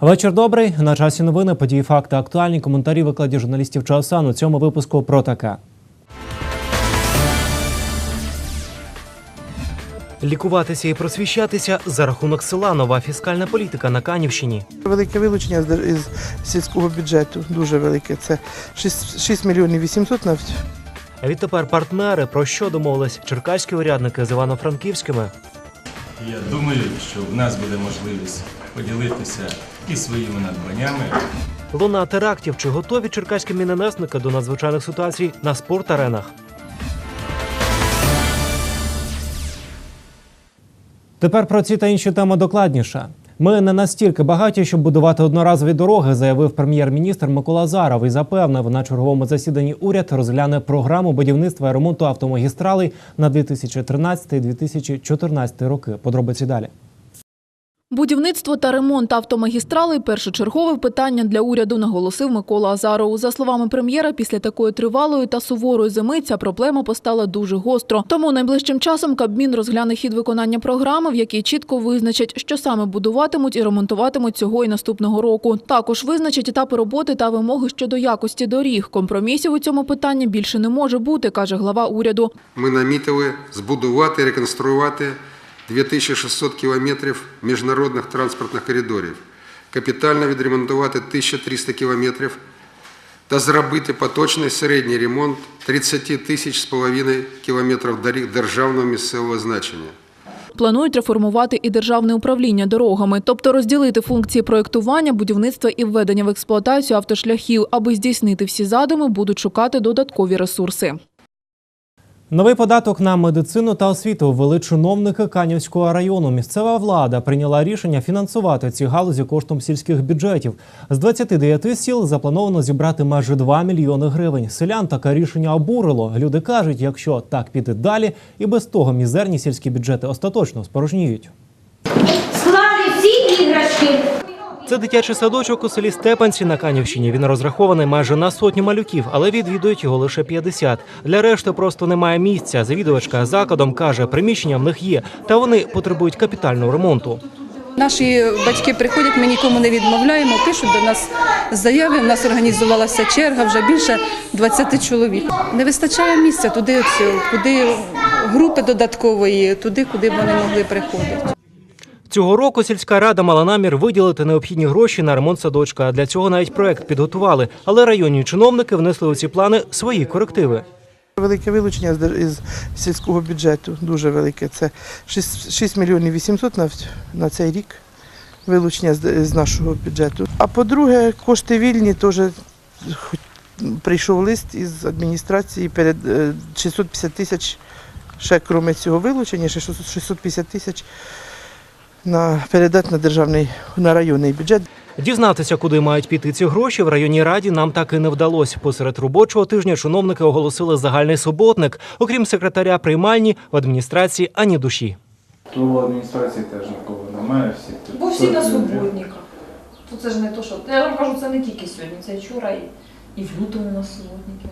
Вечір добрий. На часі новини, події, факти, актуальні коментарі викладі журналістів Чаосан у цьому випуску про таке. Лікуватися і просвіщатися за рахунок села. Нова фіскальна політика на Канівщині. Велике вилучення з сільського бюджету, дуже велике. Це 6, 6 мільйонів 800 навіть. А відтепер партнери про що домовились черкаські урядники з Івано-Франківськими. Я думаю, що в нас буде можливість поділитися і своїми надбаннями. Луна терактів чи готові черкаські міненесники до надзвичайних ситуацій на спорт-аренах? Тепер про ці та інші теми докладніше. Ми не настільки багаті, щоб будувати одноразові дороги, заявив прем'єр-міністр Микола Заров і запевнив, на черговому засіданні уряд розгляне програму будівництва і ремонту автомагістралей на 2013-2014 роки. Подробиці далі. Будівництво та ремонт автомагістралей – першочергове питання для уряду, наголосив Микола Азаров. За словами прем'єра, після такої тривалої та суворої зими ця проблема постала дуже гостро. Тому найближчим часом Кабмін розгляне хід виконання програми, в якій чітко визначать, що саме будуватимуть і ремонтуватимуть цього і наступного року. Також визначать етапи роботи та вимоги щодо якості доріг. Компромісів у цьому питанні більше не може бути, каже глава уряду. Ми намітили збудувати, реконструювати 2600 кілометрів міжнародних транспортних коридорів, капітально відремонтувати 1300 кілометрів та зробити поточний середній ремонт 30 тисяч з половиною кілометрів доріг державного місцевого значення. Планують реформувати і державне управління дорогами, тобто розділити функції проєктування, будівництва і введення в експлуатацію автошляхів. Аби здійснити всі задуми, будуть шукати додаткові ресурси. Новий податок на медицину та освіту ввели чиновники Канівського району. Місцева влада прийняла рішення фінансувати ці галузі коштом сільських бюджетів. З 29 сіл заплановано зібрати майже 2 мільйони гривень. Селян таке рішення обурило. Люди кажуть, якщо так піде далі, і без того мізерні сільські бюджети остаточно спорожніють. Склали всі іграшки. Це дитячий садочок у селі Степанці на Канівщині. Він розрахований майже на сотню малюків, але відвідують його лише 50. Для решти просто немає місця. Завідувачка закладом каже, приміщення в них є, та вони потребують капітального ремонту. Наші батьки приходять, ми нікому не відмовляємо, пишуть до нас заяви. У нас організувалася черга вже більше 20 чоловік. Не вистачає місця туди, куди групи додаткової, туди, куди вони могли приходити. Цього року сільська рада мала намір виділити необхідні гроші на ремонт садочка. Для цього навіть проект підготували. Але районні чиновники внесли у ці плани свої корективи. Велике вилучення з сільського бюджету, дуже велике. Це 6, 6 мільйонів 800 навіть на цей рік вилучення з, з нашого бюджету. А по-друге, кошти вільні теж прийшов лист із адміністрації перед е, 650 тисяч ще крім цього вилучення, ще 650 тисяч на передати на державний на районний бюджет. Дізнатися, куди мають піти ці гроші, в районній раді нам так і не вдалося. Посеред робочого тижня чиновники оголосили загальний суботник. Окрім секретаря приймальні, в адміністрації ані душі. То в адміністрації теж нікого немає, всі тут. Бо всі на суботниках. То це ж не то, що. Я вам кажу, це не тільки сьогодні, це вчора і, і в лютому на суботники.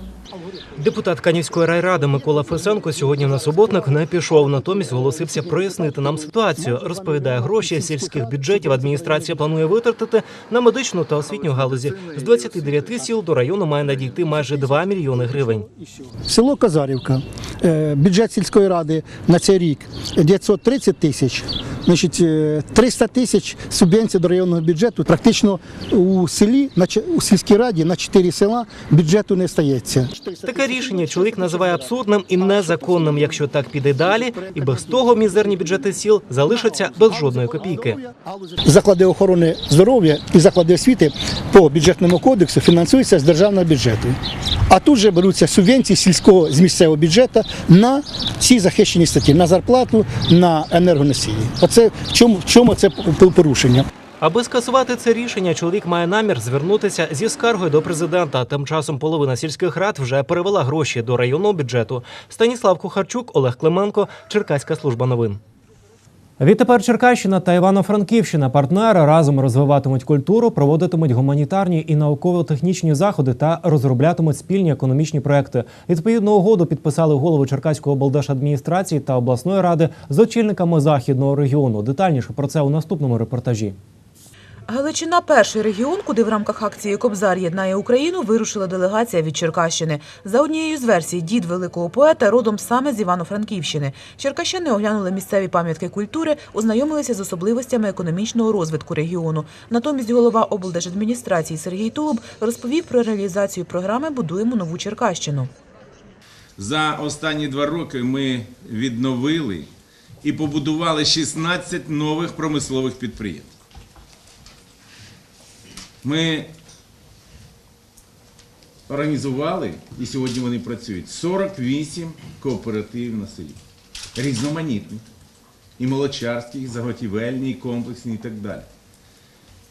Депутат Канівської райради Микола Фесенко сьогодні на суботник не пішов. Натомість зголосився прояснити нам ситуацію. Розповідає, гроші сільських бюджетів адміністрація планує витратити на медичну та освітню галузі. З 29 сіл до району має надійти майже 2 мільйони гривень. Село Казарівка, е, бюджет сільської ради на цей рік 930 тисяч. Значить, е, 300 тисяч субвенцій до районного бюджету. Практично у селі, у сільській раді на 4 села бюджету не стається. Таке рішення чоловік називає абсурдним і незаконним. Якщо так піде далі, і без того мізерні бюджети сіл залишаться без жодної копійки. Заклади охорони здоров'я і заклади освіти по бюджетному кодексу фінансуються з державного бюджету. А тут же беруться субвенції сільського з місцевого бюджету на ці захищені статті, на зарплату, на енергоносії. Оце в чому, в чому це порушення? Аби скасувати це рішення, чоловік має намір звернутися зі скаргою до президента. Тим часом половина сільських рад вже перевела гроші до районного бюджету. Станіслав Кухарчук, Олег Клименко, Черкаська служба новин. Відтепер Черкащина та Івано-Франківщина партнери разом розвиватимуть культуру, проводитимуть гуманітарні і науково-технічні заходи та розроблятимуть спільні економічні проекти. Відповідну угоду підписали голови Черкаської облдержадміністрації та обласної ради з очільниками західного регіону. Детальніше про це у наступному репортажі. Галичина перший регіон, куди в рамках акції Кобзар єднає Україну вирушила делегація від Черкащини. За однією з версій, дід великого поета родом саме з Івано-Франківщини. Черкащани оглянули місцеві пам'ятки культури, ознайомилися з особливостями економічного розвитку регіону. Натомість голова облдержадміністрації Сергій Тулуб розповів про реалізацію програми Будуємо нову Черкащину. За останні два роки ми відновили і побудували 16 нових промислових підприємств. Ми організували, і сьогодні вони працюють, 48 кооперативів на селі. Різноманітних. І молочарські, і заготівельні, і комплексні, і так далі.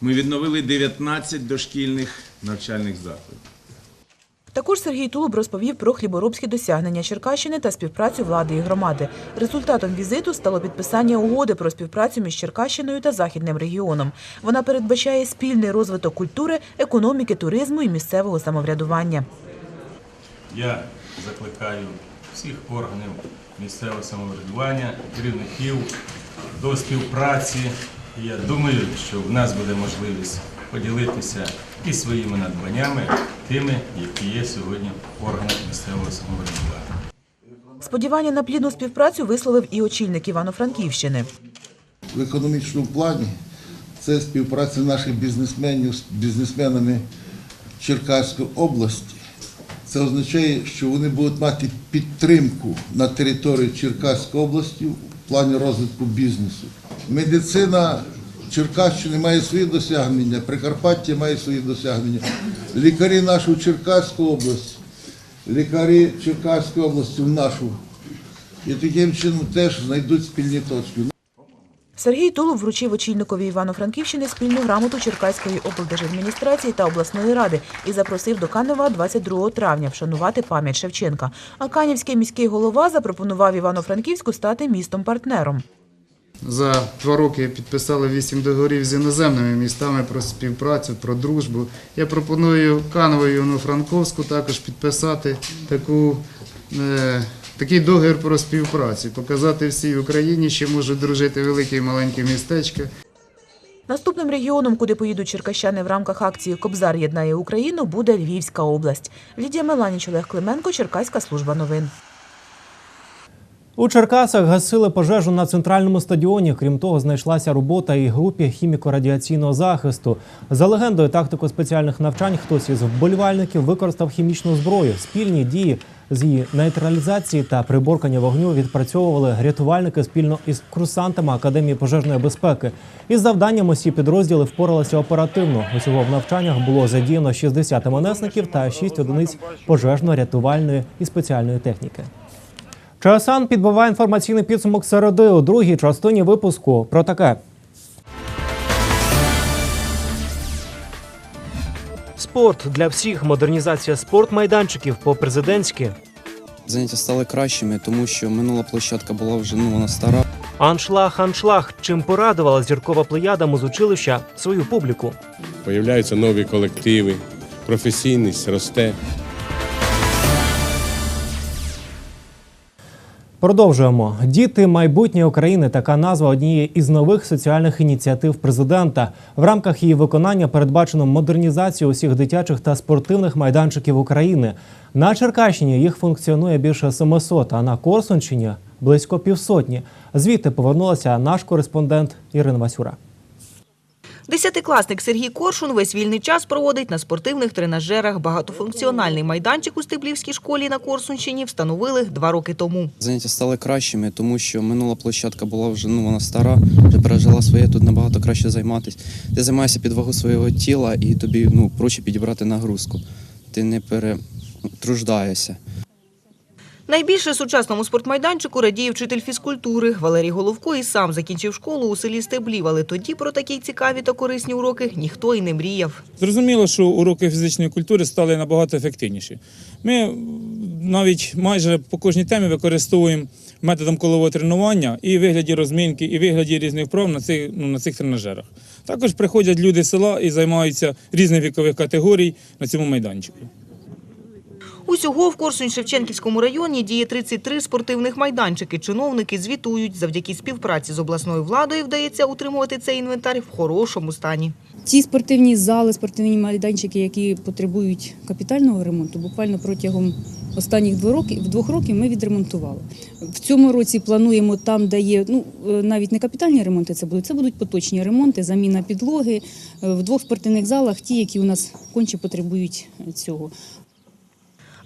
Ми відновили 19 дошкільних навчальних закладів. Також Сергій Тулуб розповів про хліборобські досягнення Черкащини та співпрацю влади і громади. Результатом візиту стало підписання угоди про співпрацю між Черкащиною та Західним регіоном. Вона передбачає спільний розвиток культури, економіки, туризму і місцевого самоврядування. Я закликаю всіх органів місцевого самоврядування, керівників до співпраці. Я думаю, що в нас буде можливість поділитися і своїми надбаннями, тими, які є сьогодні в органах місцевого самоврядування. Сподівання на плідну співпрацю висловив і очільник Івано-Франківщини. в економічному плані це співпраця наших бізнесменів з бізнесменами Черкаської області. Це означає, що вони будуть мати підтримку на території Черкаської області в плані розвитку бізнесу. Медицина Черкащини має свої досягнення, Прикарпаття має свої досягнення. Лікарі нашої Черкаської області, лікарі Черкаської області в нашу. І таким чином теж знайдуть спільні точки. Сергій Тулуб вручив очільникові Івано-Франківщини спільну грамоту Черкаської облдержадміністрації та обласної ради і запросив до Канева 22 травня вшанувати пам'ять Шевченка. А Канівський міський голова запропонував Івано-Франківську стати містом-партнером. За два роки підписали вісім договорів з іноземними містами про співпрацю, про дружбу. Я пропоную Канову і Івано-Франковську також підписати таку, е, такий договір про співпрацю, показати всій Україні, що можуть дружити великі і маленькі містечка. Наступним регіоном, куди поїдуть черкащани в рамках акції Кобзар єднає Україну, буде Львівська область. Лідія Меланіч, Олег Клименко, Черкаська служба новин. У Черкасах гасили пожежу на центральному стадіоні. Крім того, знайшлася робота і групі хіміко-радіаційного захисту. За легендою тактико спеціальних навчань, хтось із вболівальників використав хімічну зброю. Спільні дії з її нейтралізації та приборкання вогню відпрацьовували рятувальники спільно із курсантами Академії пожежної безпеки. Із завданням усі підрозділи впоралися оперативно. Усього в навчаннях було задіяно 60 МНСників та 6 одиниць пожежно-рятувальної і спеціальної техніки. Часан підбиває інформаційний підсумок середи у другій частині випуску про таке. Спорт для всіх. Модернізація спортмайданчиків по-президентськи. Заняття стали кращими, тому що минула площадка була вже ну, вона стара. Аншлаг, аншлаг. Чим порадувала зіркова плеяда музучилища свою публіку. Появляються нові колективи, професійність росте. Продовжуємо. Діти майбутнє України така назва однієї із нових соціальних ініціатив президента. В рамках її виконання передбачено модернізацію усіх дитячих та спортивних майданчиків України. На Черкащині їх функціонує більше 700, а на Корсунщині близько півсотні. Звідти повернулася наш кореспондент Ірина Васюра. Десятикласник Сергій Коршун весь вільний час проводить на спортивних тренажерах. Багатофункціональний майданчик у Стеблівській школі на Корсунщині встановили два роки тому. Заняття стали кращими, тому що минула площадка була вже ну, вона стара, вже пережила своє, тут набагато краще займатися. Ти займаєшся під вагу свого тіла і тобі ну, проще підібрати нагрузку. Ти не перетруждаєшся. Найбільше сучасному спортмайданчику радіє вчитель фізкультури. Валерій Головко і сам закінчив школу у селі Стеблів, але тоді про такі цікаві та корисні уроки ніхто й не мріяв. Зрозуміло, що уроки фізичної культури стали набагато ефективніші. Ми навіть майже по кожній темі використовуємо методом колового тренування і вигляді розмінки, і вигляді різних вправ на цих, ну, на цих тренажерах. Також приходять люди з села і займаються різних вікових категорій на цьому майданчику. Усього в Корсунь-Шевченківському районі діє 33 спортивних майданчики. Чиновники звітують, завдяки співпраці з обласною владою вдається утримувати цей інвентар в хорошому стані. Ті спортивні зали, спортивні майданчики, які потребують капітального ремонту, буквально протягом останніх двох років, двох років ми відремонтували. В цьому році плануємо там, де є ну е, навіть не капітальні ремонти, це будуть це будуть поточні ремонти, заміна підлоги е, в двох спортивних залах, ті, які у нас конче потребують цього.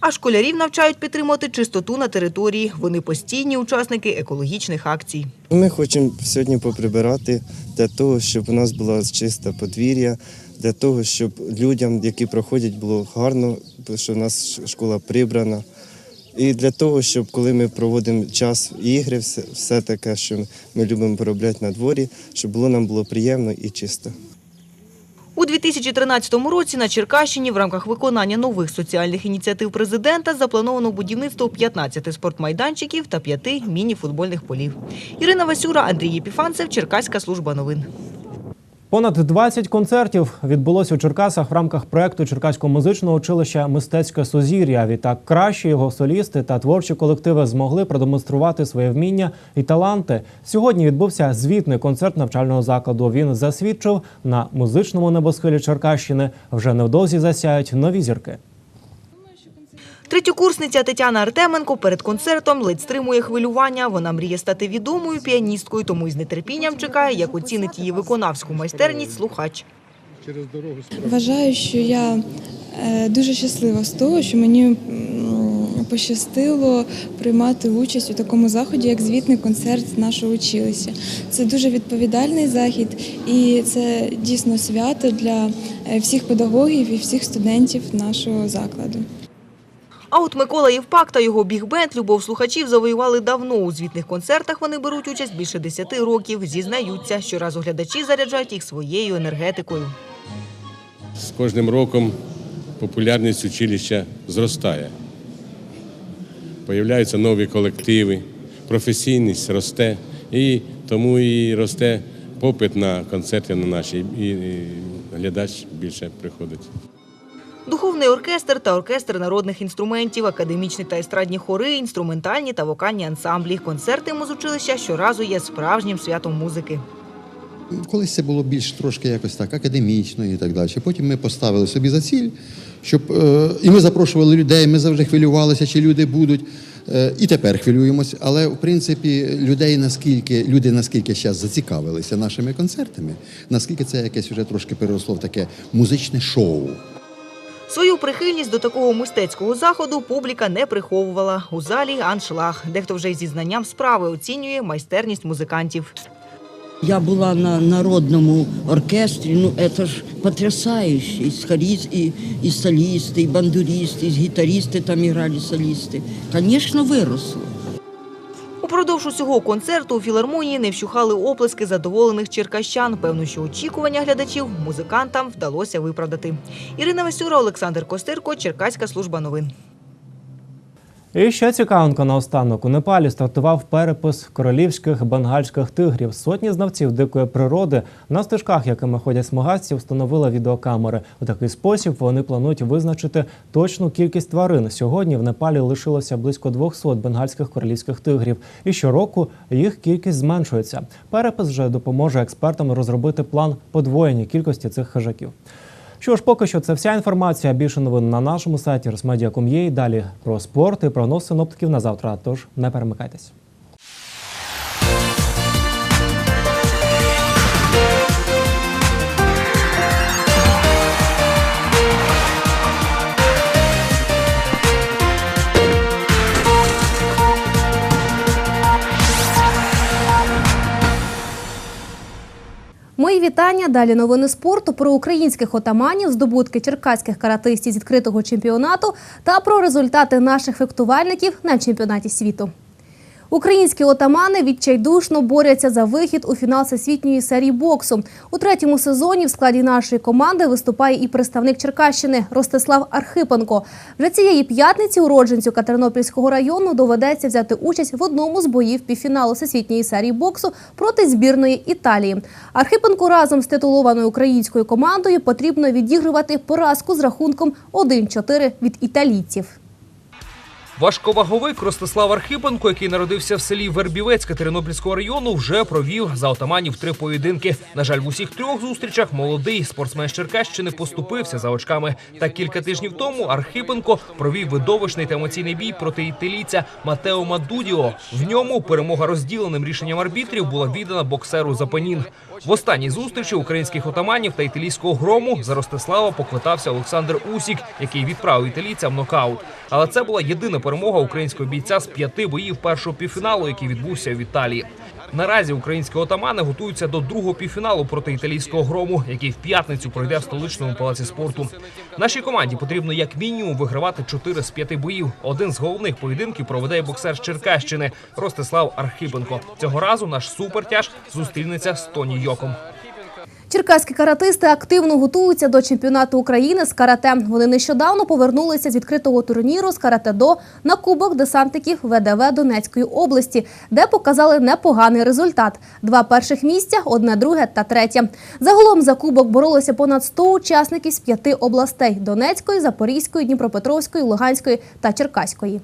А школярів навчають підтримувати чистоту на території. Вони постійні учасники екологічних акцій. Ми хочемо сьогодні поприбирати для того, щоб у нас була чиста подвір'я, для того, щоб людям, які проходять, було гарно, що у нас школа прибрана. І для того, щоб коли ми проводимо час ігри, все, все таке, що ми любимо поробляти на дворі, щоб було нам було приємно і чисто. У 2013 році на Черкащині в рамках виконання нових соціальних ініціатив президента заплановано будівництво 15 спортмайданчиків та 5 міні-футбольних полів. Ірина Васюра, Андрій Єпіфанцев, Черкаська служба новин. Понад 20 концертів відбулося у Черкасах в рамках проекту Черкаського музичного училища Мистецьке сузір'я. Відтак кращі його солісти та творчі колективи змогли продемонструвати своє вміння і таланти. Сьогодні відбувся звітний концерт навчального закладу. Він засвідчив на музичному небосхилі Черкащини вже невдовзі засяють нові зірки. Третьокурсниця Тетяна Артеменко перед концертом ледь стримує хвилювання. Вона мріє стати відомою піаністкою, тому із нетерпінням чекає, як оцінить її виконавську майстерність слухач. Вважаю, що я е, дуже щаслива з того, що мені пощастило приймати участь у такому заході, як звітний концерт нашого училища. Це дуже відповідальний захід, і це дійсно свято для е, всіх педагогів і всіх студентів нашого закладу. А от Микола Євпак та його біг-бенд любов слухачів завоювали давно. У звітних концертах вони беруть участь більше 10 років. Зізнаються, щоразу глядачі заряджають їх своєю енергетикою. З кожним роком популярність училища зростає. Появляються нові колективи, професійність росте, і тому і росте попит на концерти на наші, і глядач більше приходить. Духовний оркестр та оркестр народних інструментів, академічні та естрадні хори, інструментальні та вокальні ансамблі. Концерти музучилища щоразу є справжнім святом музики. Колись це було більш трошки якось так академічно і так далі. Потім ми поставили собі за ціль, щоб е, і ми запрошували людей. Ми завжди хвилювалися, чи люди будуть. Е, і тепер хвилюємось. Але в принципі людей наскільки люди наскільки зараз зацікавилися нашими концертами, наскільки це якесь вже трошки переросло в таке музичне шоу. Свою прихильність до такого мистецького заходу публіка не приховувала. У залі аншлаг. Дехто вже й зі знанням справи оцінює майстерність музикантів. Я была на народном оркестре, ну это ж потрясающе. И, солист, и, и солисты, и бандуристы, и гитаристы там играли солисты. Конечно, выросло. Упродовж усього концерту у філармонії не вщухали оплески задоволених черкащан. Певно, що очікування глядачів музикантам вдалося виправдати. Ірина Васюра, Олександр Костерко, Черкаська служба новин. І ще цікавинка наостанок. У Непалі стартував перепис королівських бенгальських тигрів. Сотні знавців дикої природи на стежках, якими ходять смугасці, встановили відеокамери. У такий спосіб вони планують визначити точну кількість тварин. Сьогодні в Непалі лишилося близько 200 бенгальських королівських тигрів. І щороку їх кількість зменшується. Перепис вже допоможе експертам розробити план подвоєння кількості цих хижаків. Що ж, поки що це вся інформація. Більше новин на нашому сайті Росмедіа.com.ua. Далі про спорт і прогноз синоптиків на завтра. Тож не перемикайтесь. Мої вітання. Далі новини спорту про українських отаманів, здобутки черкаських каратистів з відкритого чемпіонату та про результати наших фехтувальників на чемпіонаті світу. Українські отамани відчайдушно борються за вихід у фінал всесвітньої серії боксу. У третьому сезоні в складі нашої команди виступає і представник Черкащини Ростислав Архипенко. Вже цієї п'ятниці уродженцю Катеринопільського району доведеться взяти участь в одному з боїв півфіналу всесвітньої серії боксу проти збірної Італії. Архипенко разом з титулованою українською командою потрібно відігрувати поразку з рахунком 1-4 від італійців. Важковаговик Ростислав Архипенко, який народився в селі Вербівецьке Тернопільського району, вже провів за отаманів три поєдинки. На жаль, в усіх трьох зустрічах молодий спортсмен з Черкащини поступився за очками. Та кілька тижнів тому Архипенко провів видовищний та емоційний бій проти італійця Матео Мадудіо. В ньому перемога розділеним рішенням арбітрів була віддана боксеру Запанін. В останній зустрічі українських отаманів та італійського грому за Ростислава поквитався Олександр Усік, який відправив італійцям нокаут. Але це була єдина перемога українського бійця з п'яти боїв першого півфіналу, який відбувся в Італії. Наразі українські отамани готуються до другого півфіналу проти італійського грому, який в п'ятницю пройде в столичному палаці спорту. Нашій команді потрібно як мінімум вигравати 4 з 5 боїв. Один з головних поєдинків проведе боксер з Черкащини Ростислав Архипенко. Цього разу наш супертяж зустрінеться з Тоні Йоком. Черкаські каратисти активно готуються до чемпіонату України з карате. Вони нещодавно повернулися з відкритого турніру з карате-до на кубок десантників ВДВ Донецької області, де показали непоганий результат: два перших місця, одне друге та третє. Загалом за кубок боролося понад 100 учасників з п'яти областей: Донецької, Запорізької, Дніпропетровської, Луганської та Черкаської.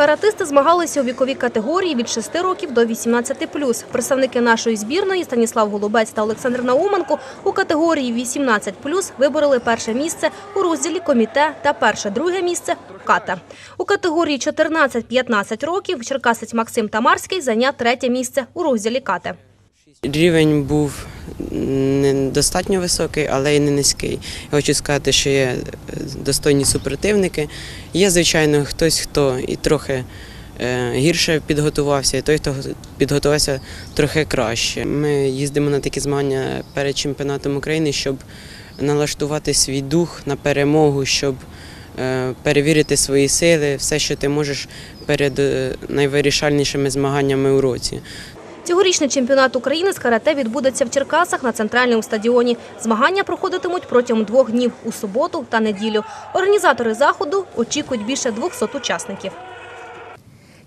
Каратисти змагалися у віковій категорії від 6 років до 18+. Представники нашої збірної Станіслав Голубець та Олександр Науменко у категорії 18+, вибороли перше місце у розділі коміте та перше-друге місце ката. У категорії 14-15 років черкасець Максим Тамарський зайняв третє місце у розділі кате. Рівень був не достатньо високий, але й не низький. Я хочу сказати, що є достойні супротивники. Є, звичайно, хтось, хто і трохи е, гірше підготувався, і той, хто підготувався трохи краще. Ми їздимо на такі змагання перед чемпіонатом України, щоб налаштувати свій дух на перемогу, щоб е, перевірити свої сили, все, що ти можеш перед е, найвирішальнішими змаганнями у році. Цьогорічний чемпіонат України з карате відбудеться в Черкасах на центральному стадіоні. Змагання проходитимуть протягом двох днів у суботу та неділю. Організатори заходу очікують більше 200 учасників.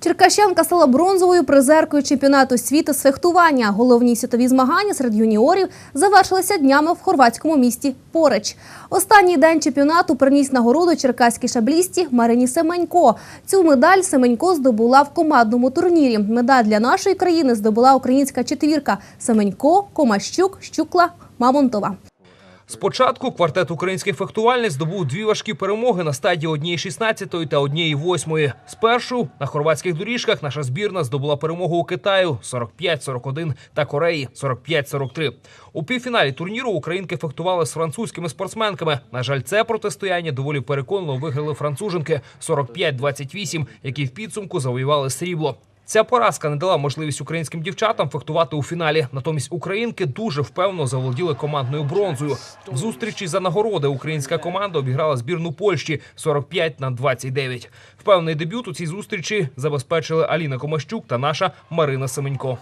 Черкащанка стала бронзовою призеркою чемпіонату світу з фехтування. Головні світові змагання серед юніорів завершилися днями в хорватському місті Пореч. Останній день чемпіонату приніс нагороду черкаській шаблісті Марині Семенько. Цю медаль Семенько здобула в командному турнірі. Медаль для нашої країни здобула українська четвірка Семенько, Комащук, Щукла, Мамонтова. Спочатку квартет українських фехтувальниць здобув дві важкі перемоги на стадії однієї 16 та однієї 8. Спершу на хорватських доріжках наша збірна здобула перемогу у Китаю 45-41 та Кореї 45-43. У півфіналі турніру українки фехтували з французькими спортсменками. На жаль, це протистояння доволі переконливо виграли француженки 45-28, які в підсумку завоювали срібло. Ця поразка не дала можливість українським дівчатам фехтувати у фіналі. Натомість українки дуже впевнено заволоділи командною бронзою. В зустрічі за нагороди українська команда обіграла збірну Польщі 45 на 29. Впевнений дебют у цій зустрічі забезпечили Аліна Комащук та наша Марина Семенько.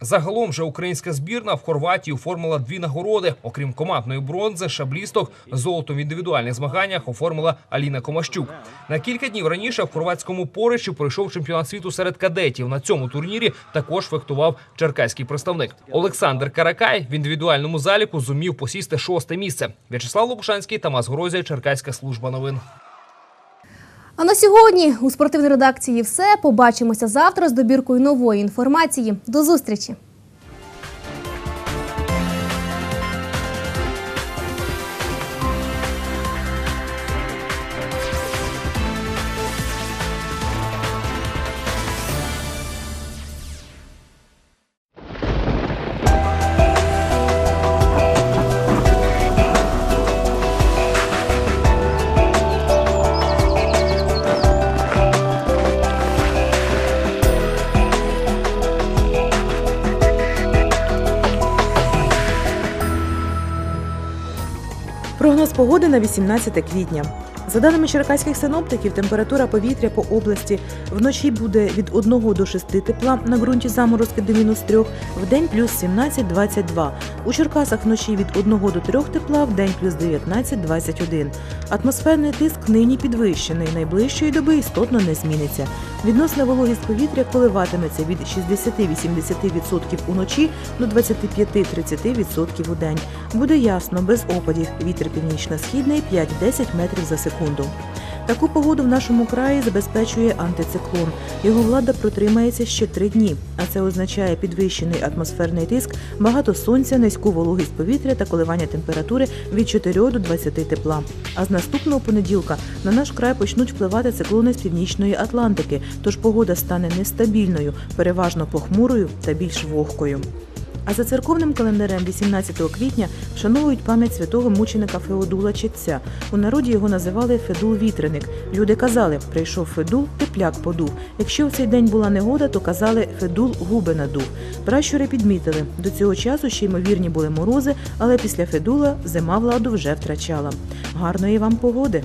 Загалом же українська збірна в Хорватії оформила дві нагороди. Окрім командної бронзи, шаблісток золото в індивідуальних змаганнях оформила Аліна Комащук. На кілька днів раніше в хорватському поричі пройшов чемпіонат світу серед кадетів. На цьому турнірі також фехтував черкаський представник Олександр Каракай в індивідуальному заліку зумів посісти шосте місце. В'ячеслав Лопушанський, Тамас Грозія, Черкаська служба новин. А на сьогодні у спортивній редакції все. Побачимося завтра з добіркою нової інформації. До зустрічі! Погоди на 18 квітня. За даними черкаських синоптиків, температура повітря по області вночі буде від 1 до 6 тепла, на ґрунті заморозки до мінус 3, в день плюс 17-22. У Черкасах вночі від 1 до 3 тепла, в день плюс 19-21. Атмосферний тиск нині підвищений, найближчої доби істотно не зміниться. Відносна вологість повітря коливатиметься від 60-80% уночі до 25-30% у день. Буде ясно, без опадів. Вітер північно-східний 5-10 метрів за секунду. Таку погоду в нашому краї забезпечує антициклон. Його влада протримається ще три дні, а це означає підвищений атмосферний тиск, багато сонця, низьку вологість повітря та коливання температури від 4 до 20 тепла. А з наступного понеділка на наш край почнуть впливати циклони з північної Атлантики, тож погода стане нестабільною, переважно похмурою та більш вогкою. А за церковним календарем 18 квітня вшановують пам'ять святого мученика Феодула Чеця. У народі його називали Федул-вітряник. Люди казали, прийшов Федул, тепляк подув. Якщо в цей день була негода, то казали Федул губи надув. Пращури підмітили. До цього часу ще ймовірні були морози, але після Федула зима владу вже втрачала. Гарної вам погоди!